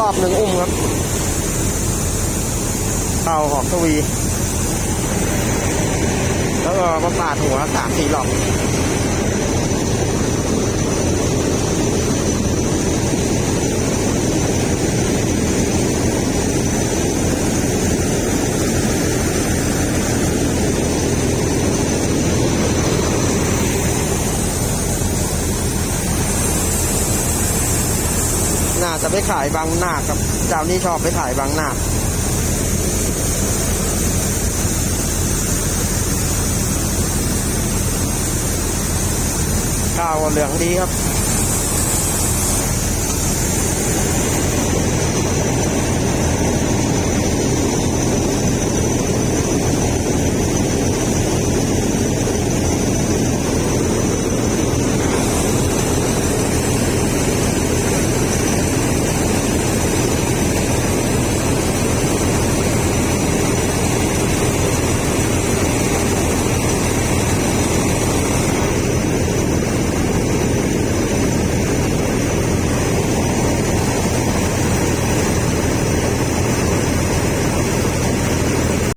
รอบหนึ่งอุ้มครับเข้าหอกทวี แล้วก็มาปาดหัวสามสี่หลอก น่าจะไปขายบางนาครับเจ้านี้ชอบไปขายบางนาข้าวเหลืองดีครับ